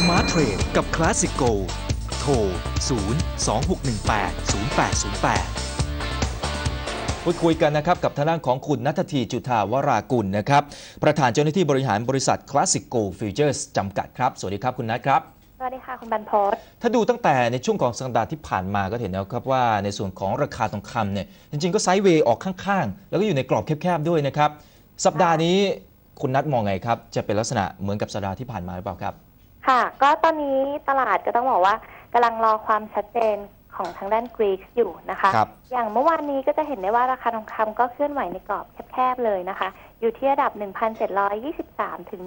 Smart Trade กับ Classic Go โทร 0 2 6 1 8 0 8 0 8พูดคุยกันนะครับกับทางด้านของคุณนัททีจุธาวรากุลนะครับประธานเจ้าหน้าที่บริหารบริษัท Classic Go Futures จำกัดครับ สวัสดีครับคุณนัทครับสวัสดีค่ะ คุณบรรพตถ้าดูตั้งแต่ในช่วงของสัปดาห์ที่ผ่านมาก็เห็นแล้วครับว่าในส่วนของราคาทองคำเนี่ยจริงๆ ก็ไซด์เวย์ออกข้างๆ แล้วก็อยู่ในกรอบแคบๆด้วยนะครับ สัปดาห์นี้คุณนัทมองไงครับ จะเป็นลักษณะเหมือนกับสัปดาห์ที่ผ่านมาหรือเปล่าครับ ค่ะ ก็ตอนนี้ตลาดก็ต้องบอกว่ากำลังรอความชัดเจนของทางด้านกรีกอยู่นะคะครับอย่างเมื่อวานนี้ก็จะเห็นได้ว่าราคาทองคำก็เคลื่อนไหวในกรอบแคบๆเลยนะคะ อยู่ที่ระดับ 1,723 ถึง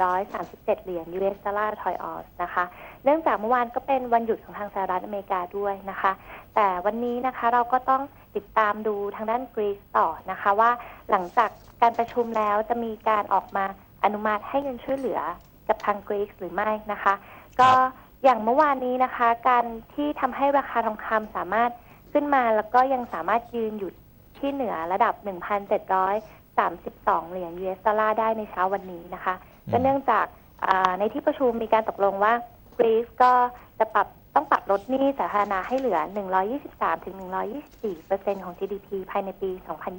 1,737 เหรียญ US ดอลลาร์ทอยออสนะคะ เนื่องจากเมื่อวานก็เป็นวันหยุดของทางสหรัฐอเมริกาด้วยนะคะ แต่วันนี้นะคะเราก็ต้องติดตามดูทางด้านกรีซต่อนะคะว่าหลังจากการประชุมแล้วจะมีการออกมาอนุมัติให้เงินช่วยเหลือ กับทางกรีซหรือไม่นะคะ ก็อย่างเมื่อวานนี้นะคะ การที่ทำให้ราคาทองคำสามารถขึ้นมาแล้วก็ยังสามารถยืนอยู่ที่เหนือระดับ 1,732 เหรียญ US ดอลลาร์ได้ในเช้าวันนี้นะคะอืมก็เนื่องจากอ่าในที่ประชุมมีการตกลงว่า กรีซก็จะปรับต้องปรับลดหนี้สาธารณะให้เหลือ 123ถึง124เปอร์เซ็นต์ของ GDP ภายในปี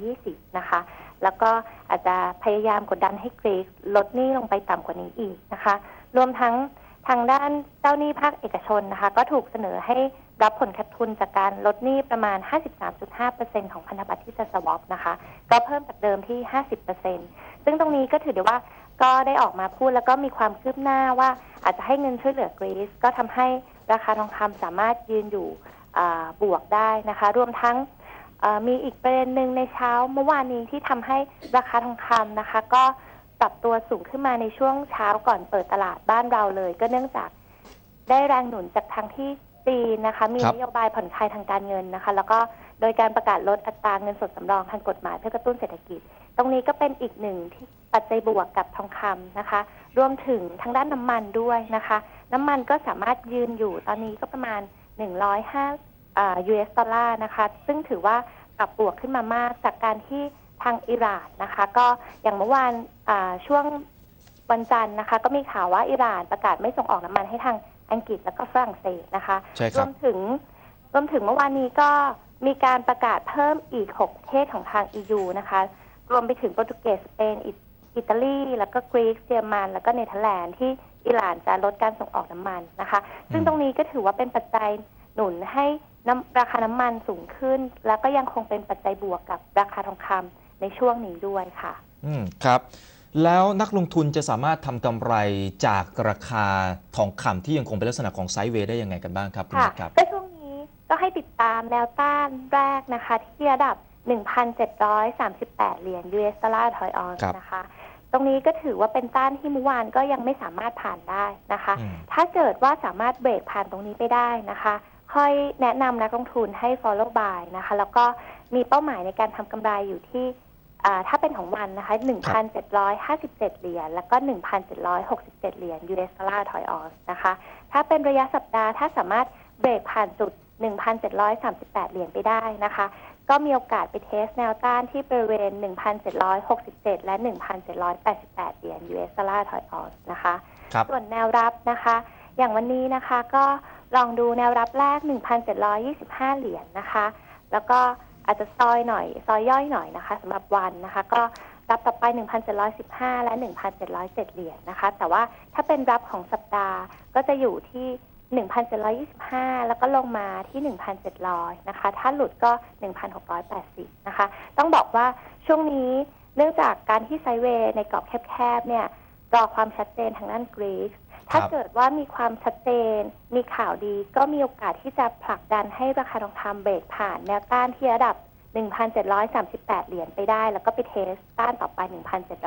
2020 นะคะ แล้วก็อาจจะพยายามกดดันให้กรีซลดหนี้ลงไปต่ำกว่านี้อีกนะคะ รวมทั้งทางด้านเจ้าหนี้ภาคเอกชนนะคะ ก็ถูกเสนอให้รับผลขาดทุนจากการลดหนี้ประมาณ 53.5%ของพันธบัตรที่จะสวอปนะคะ ก็เพิ่มจากเดิมที่ 50%ซึ่งตรงนี้ก็ถือได้ว่า ก็ได้ออกมาพูดแล้วก็มีความคืบหน้าว่าอาจจะให้เงินช่วยเหลือกรีซก็ทำให้ราคาทองคำสามารถยืนอยู่อ่าบวกได้นะคะ รวมทั้งเอ่อมีอีกประเด็นหนึ่งในเช้าเมื่อวานนี้ที่ทำให้ราคาทองคำนะคะ ก็ปรับตัวสูงขึ้นมาในช่วงเช้าก่อนเปิดตลาดบ้านเราเลย ก็เนื่องจากได้แรงหนุนจากทางที่จีนนะคะ มีครับนโยบายผ่อนคลายทางการเงินนะคะ แล้วก็ โดยการประกาศลดอัตราเงินสดสำรองทางกฎหมายเพื่อกระตุ้นเศรษฐกิจ ตรงนี้ก็เป็นอีกหนึ่งที่ปัจจัยบวกกับทองคำนะคะ รวมถึงทางด้านน้ำมันด้วยนะคะ น้ำมันก็สามารถยืนอยู่ตอนนี้ก็ประมาณ 105อ่า US ดอลลาร์นะคะ ซึ่งถือว่าปรับบวกขึ้นมามากจากการที่ทางอิหร่านนะคะ ก็อย่างเมื่อวานอ่าช่วงวันจันทร์นะคะ ก็มีข่าวว่าอิหร่านประกาศไม่ส่งออกน้ำมันให้ทางอังกฤษและก็ฝรั่งเศสนะคะใช่ครรัวบมถึงรวมถึงเมื่อวานนี้ก็ มีการประกาศเพิ่มอีก 6 ประเทศของทาง EU นะคะ รวมไปถึงโปรตุเกสสเปนอิอิตาลี แล้วก็กรีซเยอรมัน แล้วก็เนเธอร์แลนด์ที่อิหร่านจะลดการส่งออกน้ำมันนะคะ ซึ่งอืมตรงนี้ก็ถือว่าเป็นปัจจัยหนุนให้น้ำราคาน้ำมันสูงขึ้น แล้วก็ยังคงเป็นปัจจัยบวกกับราคาทองคำในช่วงนี้ด้วยค่ะ อืมครับ แล้วนักลงทุนจะสามารถทำกำไรจากราคาทองคำที่ยังคงเป็นลักษณะของไซด์เวย์ได้ยังไงกันบ้างครับคุณค่ะนัทครับก็ช่วงนี้ ก็ให้ติดตามแนวต้านแรกนะคะ ที่ระดับ 1,738 เหรียญ US ดอลลาร์ถอยออนครับนะคะ ตรงนี้ก็ถือว่าเป็นต้านที่เมื่อวานก็ยังไม่สามารถผ่านได้นะคะอืมถ้าเกิดว่าสามารถเบรกผ่านตรงนี้ไปได้นะคะ ค่อยแนะนำนักลงทุนให้ follow buy นะคะ แล้วก็มีเป้าหมายในการทำกำไรอยู่ที่อ่าถ้าเป็นของวันนะคะ 1,757 เหรียญ แล้วก็ 1,767 เหรียญ US ดอลลาร์ถอยออนนะคะ ถ้าเป็นระยะสัปดาห์ถ้าสามารถเบรกผ่านจุด 1,738 เหรียญไปได้นะคะ ก็มีโอกาสไปเทสแนวต้านที่บริเวณ 1,767 และ 1,788 เหรียญ US ดอลลาร์ถอยออนนะคะครับส่วนแนวรับนะคะ อย่างวันนี้นะคะก็ลองดูแนวรับแรก 1,725 เหรียญนะคะ แล้วก็อาจจะซอยหน่อย ซอยย่อยหน่อยนะคะสำหรับวันนะคะ ก็รับต่อไป 1,715 และ 1,707 เหรียญนะคะ แต่ว่าถ้าเป็นรับของสัปดาห์ก็จะอยู่ที่ 1,725 แล้วก็ลงมาที่ 1,700 นะคะ ถ้าหลุดก็ 1,680 นะคะ ต้องบอกว่าช่วงนี้เนื่องจากการที่ไซด์เวย์ในกรอบแคบๆ เนี่ย รอความชัดเจนทางด้านกรีซถ้าเกิดว่ามีความชัดเจน มีข่าวดี ก็มีโอกาสที่จะผลักดันให้ราคาทองคำเบรกผ่านแนวต้านที่ระดับ 1,738 เหรียญไปได้ แล้วก็ไปเทสต้านต่อไป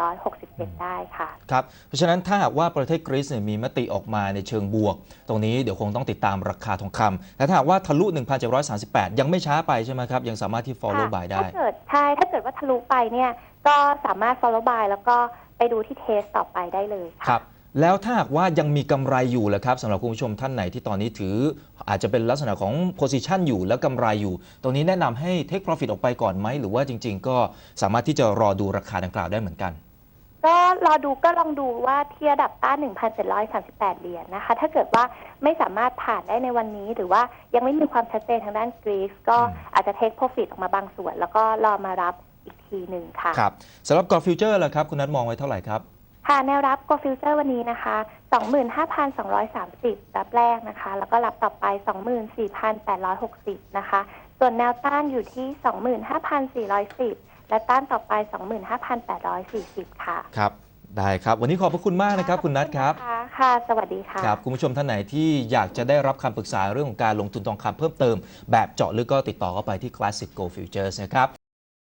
1,767 ได้ค่ะ ครับ เพราะฉะนั้นถ้าหากว่าประเทศกรีซเนี่ยมีมติออกมาในเชิงบวก ตรงนี้เดี๋ยวคงต้องติดตามราคาทองคำแต่ถ้าหากว่าทะลุ 1,738 ยังไม่ช้าไปใช่ไหมครับ ยังสามารถที่ follow ค่ะ buy ได้ ถ้าเกิดใช่ ถ้าเกิดว่าทะลุไปเนี่ยก็สามารถ follow by แล้วก็ไปดูที่เทสต่อไปได้เลยครัค่ะบ แล้วถ้าหากว่ายังมีกำไรอยู่แหละครับสำหรับคุณผู้ชมท่านไหนที่ตอนนี้ถือ อาจจะเป็นลักษณะของ position อยู่แล้วกำไรอยู่ ตรงนี้แนะนำให้ take profit ออกไปก่อนไหม หรือว่าจริง ๆ ก็สามารถที่จะรอดูราคาดังกล่าวได้เหมือนกัน ก็รอดูก็ลองดูว่าที่ระดับต้าน1,738 เหรียญนะคะ ถ้าเกิดว่าไม่สามารถผ่านได้ในวันนี้ หรือว่ายังไม่มีความชัดเจนทางด้านกรีซก็อืมอาจจะเทคโปรฟิตออกมาบางส่วน แล้วก็รอมารับอีกทีหนึ่งค่ะครับสำหรับกรอบฟิวเจอร์ล่ะครับคุณนัทมองไว้เท่าไหร่ครับ ค่ะแนวรับ Go Future วันนี้นะคะ 25,230 รับแรกนะคะ แล้วก็รับต่อไป 24,860 นะคะ ส่วนแนวต้านอยู่ที่ 25,410 และต้านต่อไป 25,840 ค่ะ ครับได้ครับ วันนี้ขอบพระคุณมากนะครับ คุณนัทครับขอณค่ะ สวัสดีค่ะครับคุณผู้ชมท่านไหนที่อยากจะได้รับคำปรึกษาเรื่องของการลงทุนทองคำเพิ่มเติม แบบเจาะลึกก็ติดต่อเข้าไปที่ Classic Go Futures นะครับ